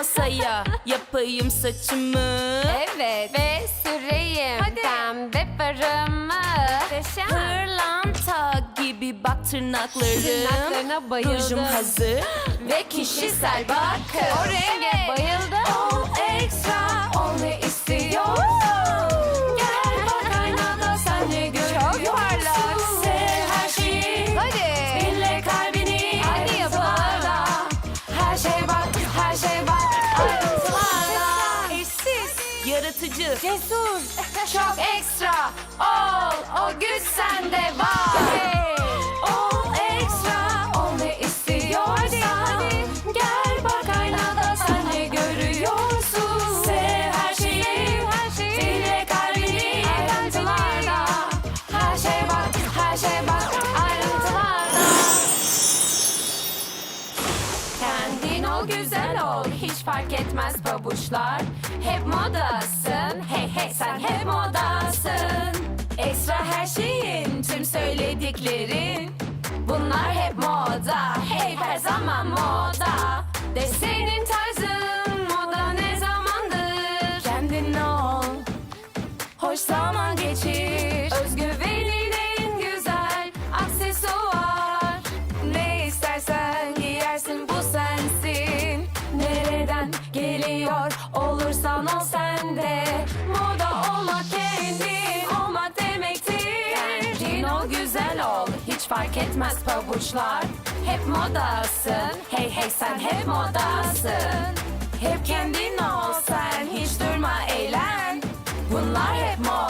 masaya Yapayım saçımı Evet. Ve süreyim. Hadi. Pembe farımı. Muhteşem. Pırlanta gibi bak tırnaklarım Tırnaklarına bayıldım. Rujum hazır ve kişisel bakım O renge bayıldım. Yaratıcı, cesur, çok ekstra. Ol, o güç sende var Ol ekstra, ol ne istiyorsan. Gel bak aynada sen ne görüyorsun? Sev her şeyi, her şeyi. Dinle kalbini ayrıntılarda Her şey bak, her şey bak ayrıntılarda Kendin ol güzel ol. Hiç fark etmez pabuçlar Hep modasın. Hey hey sen hep modasın. Ekstra her şeyin tüm söylediklerin. Bunlar hep moda. Hep her zaman moda. De senin tarzın moda ne zamandır? Kendin ol. Hoş zaman geçir. Özgüvenin en güzel aksesuar. Ne istersen giyersin bu sensin. Nereden geliyor olursan ol sende. Moda olmak kendin olmak demektir. Kendin ol güzel ol hiç fark etmez pabuçlar. Hep modasın hey hey sen hep modasın. Hep kendin ol sen hiç durma eğlen. Bunlar hep moda